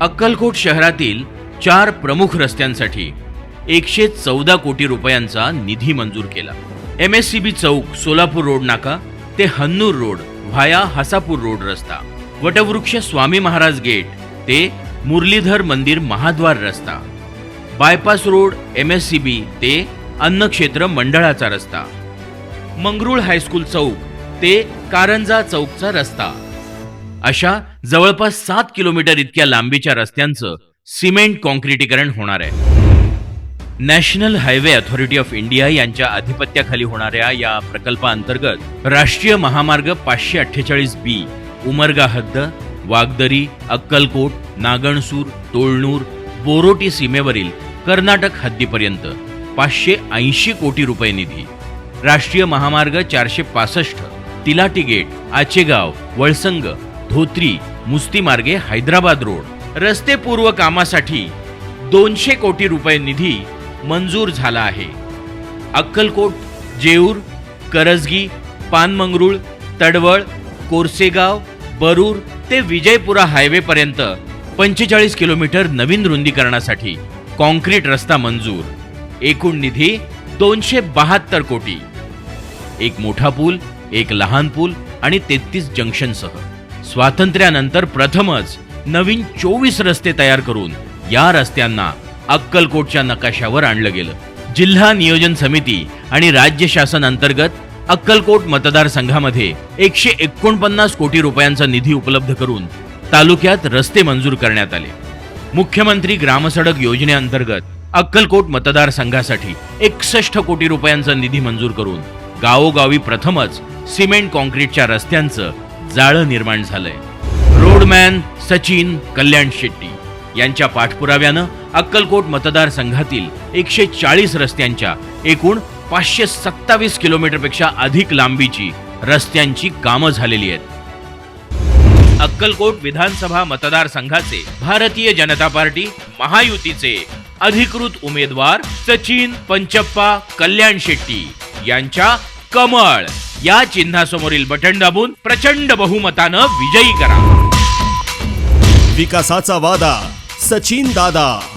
अक्कलकोट शहरातील चार प्रमुख रस्त्यांसाठी एकशे चौदा कोटी रुपयांचा निधी मंजूर केला. एम एस सी बी चौक सोलापूर रोड नाका ते Hannur road via Hasapur road रस्ता. वटवृक्ष स्वामी महाराज गेट ते मुरलीधर मंदिर महाद्वार रस्ता. Bypass road M S C B ते अन्नक्षेत्र मंडळाचा रस्ता. मंगरुळ हायस्कूल चौक ते कारंजा चौकचा रस्ता. अशा जवळपास सात किलोमीटर इतक्या लांबीच्या रस्त्यांचं सिमेंट कॉन्क्रिटीकरण होणार आहे. National Highway Authority of India यांच्या अधिपत्याखाली होणाऱ्या या प्रकल्पाअंतर्गत राष्ट्रीय महामार्ग पाचशे अठ्ठेचाळीस बी उमरगा हद्द वागदरी अक्कलकोट नागणसूर तोळणूर बोरोटी सीमेवरील कर्नाटक हद्दीपर्यंत पाचशे ऐंशी कोटी रुपये निधी. राष्ट्रीय महामार्ग चारशे पासष्ट तिलाटी गेट आचेगाव वळसंग धोत्री मुस्तीमार्गे हैदराबाद रोड. रस्ते पूर्व कामासाठी दोनशे कोटी रुपये निधी मंजूर झाला आहे. अक्कलकोट जेऊर करजगी पानमंगरुळ तडवळ कोरसेगाव बरूर ते विजयपुरा हायवेपर्यंत पंचेचाळीस किलोमीटर नवीन रुंदीकरणासाठी कॉन्क्रीट रस्ता मंजूर. एकूण निधी दोनशे बहात्तर कोटी. एक मोठा पूल एक लहान पूल आणि तेहतीस जंक्शनसह. स्वातंत्र्यानंतर प्रथमच नवीन चोवीस रस्ते तयार करून या रस्त्यांना अक्कलकोटच्या नकाशावर आणलं गेलं. जिल्हा नियोजन समिती आणि राज्य शासन अंतर्गत अक्कलकोट मतदारसंघामध्ये एकशे एकोणपन्नास कोटी रुपयांचा निधी उपलब्ध करून तालुक्यात रस्ते मंजूर करण्यात आले. मुख्यमंत्री ग्रामसडक योजनेअंतर्गत अक्कलकोट मतदारसंघासाठी एकसष्ट कोटी रुपयांचा निधी मंजूर करून गावोगावी प्रथमच सिमेंट कॉन्क्रीटच्या रस्त्यांचं जाळं निर्माण झालंय. रोडमॅन सचिन कल्याण शेट्टी यांच्या पाठपुराव्यानं अक्कलकोट मतदारसंघातील एकशे चाळीस रस्त्यांच्या एकूण पाचशे सत्तावीस किलोमीटरपेक्षा अधिक लांबीची रस्त्यांची कामं झालेली आहेत. अक्कलकोट विधानसभा मतदारसंघाचे भारतीय जनता पार्टी महायुतीचे अधिकृत उमेदवार सचिन पंचप्पा कल्याण शेट्टी यांच्या कमळ. या चिन्हासमोरील बटन दाबून प्रचंड बहुमतानं विजयी करा. विकासाचा वादा सचिन दादा.